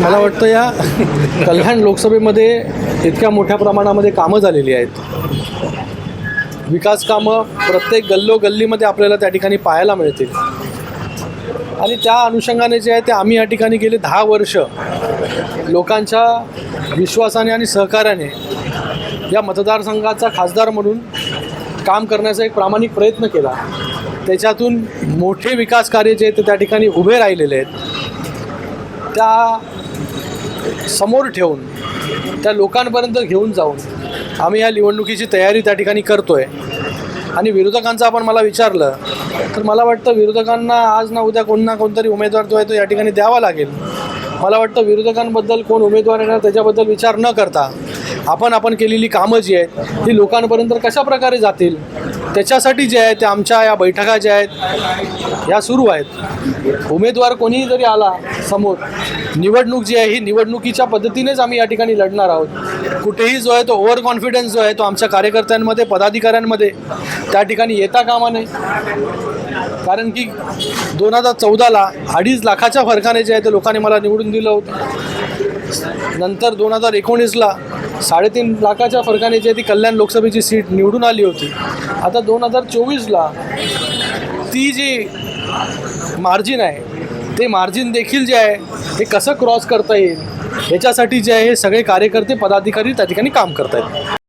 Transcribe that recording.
मला वाटतं या कल्याण लोकसभेमध्ये इतक्या मोठ्या प्रमाणामध्ये कामं झालेली आहेत. विकास कामं प्रत्येक गल्लोगल्लीमध्ये आपल्याला त्या ठिकाणी पाहायला मिळतील. आणि त्या अनुषंगाने जे आहे ते आम्ही या ठिकाणी गेले दहा वर्ष लोकांच्या विश्वासाने आणि सहकार्याने या मतदारसंघाचा खासदार म्हणून काम करण्याचा एक प्रामाणिक प्रयत्न केला. त्याच्यातून मोठे विकास कार्य जे आहेत ते त्या ठिकाणी उभे राहिलेले आहेत. त्या समोर ठेवून त्या लोकांपर्यंत घेऊन जाऊन आम्ही ह्या निवडणुकीची तयारी त्या ठिकाणी करतो आहे आणि विरोधकांचं आपण मला विचारलं तर मला वाटतं विरोधकांना आज ना उद्या कोण ना कोणतरी उमेदवार जो आहे तो या ठिकाणी द्यावा लागेल. मला वाटतं विरोधकांबद्दल कोण उमेदवार येणार त्याच्याबद्दल विचार न करता आपण आपण केलेली कामं जी आहेत ती लोकांपर्यंत कशा प्रकारे जातील त्याच्यासाठी जे आहे ते आमच्या या बैठका ज्या आहेत ह्या सुरू आहेत. उमेदवार कोणीही जरी आला समोर निवडणूक जी आहे ही निवडणुकीच्या पद्धतीनेच आम्ही या ठिकाणी लढणार आहोत. कुठेही जो आहे तो ओव्हर कॉन्फिडन्स जो आहे तो आमच्या कार्यकर्त्यांमध्ये पदाधिकाऱ्यांमध्ये त्या ठिकाणी येता कामा नये. कारण की दोन हजार चौदाला अडीच लाखाच्या फरकाने जे आहे ते लोकांनी मला निवडून दिलं होतं. नंतर दोन हजार एकोणीसला साडेतीन लाखाच्या फरकाने जे आहे ती कल्याण लोकसभेची सीट निवडून आली होती. आता दोन हजार चोवीसला ती जी मार्जिन आहे ते मार्जिन देखील जे आहे हे कसं क्रॉस करता येईल याच्यासाठी जे आहे हे सगळे कार्यकर्ते पदाधिकारी त्या ठिकाणी काम करत आहेत